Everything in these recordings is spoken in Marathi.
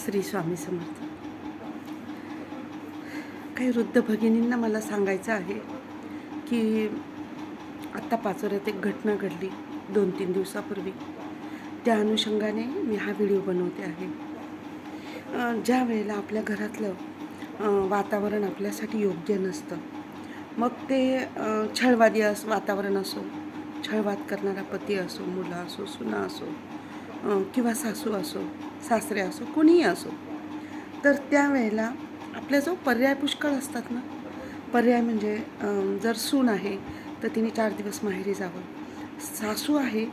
श्री स्वामी समर्थ. काही वृद्ध भगिनींना मला सांगायचं आहे की आत्ता पाचोऱ्यात एक घटना घडली दोन तीन दिवसापूर्वी. त्या अनुषंगाने मी हा व्हिडिओ बनवते आहे. ज्या वेळेला आपल्या घरातलं वातावरण आपल्यासाठी योग्य नसतं मग ते छळवादी असं वातावरण असो छळवाद करणारा पती असो मुलं असो सुना असो किंवा सासू असो सासरे असो कोणीही असो तर त्यावेळेला आपल्याजवळ पर्याय पुष्कळ असतात ना पर्याय म्हणजे जर सून आहे तर तिने चार दिवस माहेरी जावं. सासू आहे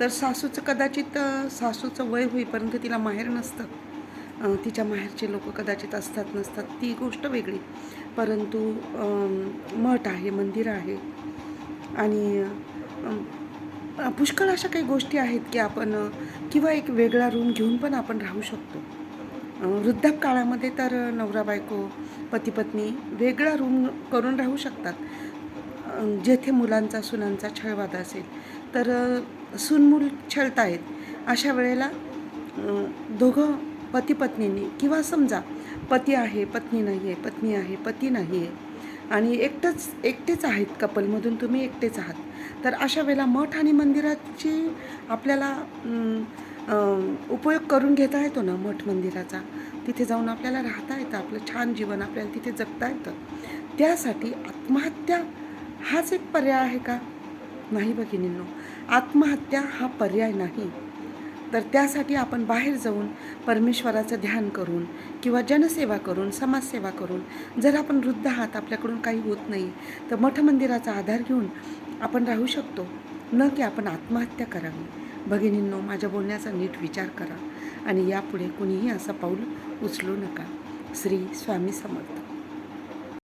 तर सासूचं कदाचित सासूचं वय होईपर्यंत तिला माहेर नसतं. तिच्या माहेरचे लोक कदाचित असतात नसतात ती गोष्ट वेगळी. परंतु मठ आहे मंदिर आहे. आणि पुष्कळ अशा काही गोष्टी आहेत की आपण किंवा एक वेगळा रूम घेऊन पण आपण राहू शकतो. वृद्धापकाळामध्ये वृद्धाप काळामध्ये तर नवरा बायको पती पत्नी वेगळा रूम करून राहू शकतात. जेथे मुलांचा सुनांचा छळवाद असेल तर अं, सूनमूल छळतायत. अशा वेळेला दोघं पती पत्नींनी किंवा समजा पती आहे पत्नी नाही आहे पत्नी आहे पती नाही आहे आणि एकटंच एकटेच आहेत कपलमधून तुम्ही एकटेच आहात. तर अशा वेळेला मठ आणि मंदिराची आपल्याला उपयोग करून घेता येतो ना मठ मंदिराचा? तिथे जाऊन आपल्याला राहता येतं आपलं छान जीवन आपल्याला तिथे जगता येतं. त्यासाठी आत्महत्या हाच एक पर्याय आहे का? नाही भगिनींनो आत्महत्या हा पर्याय नाही. तर त्यासाठी आपण बाहेर जाऊन परमेश्वराचं ध्यान करून किंवा जनसेवा करून समाजसेवा करून जर आपण वृद्ध आहात आपल्याकडून काही होत नाही तर मठ मंदिराचा आधार घेऊन आपण राहू शकतो. न की आपण आत्महत्या करावी. भगिनींनो माझ्या बोलण्याचा नीट विचार करा आणि यापुढे कुणीही असं पाऊल उचलू नका. श्री स्वामी समर्थ.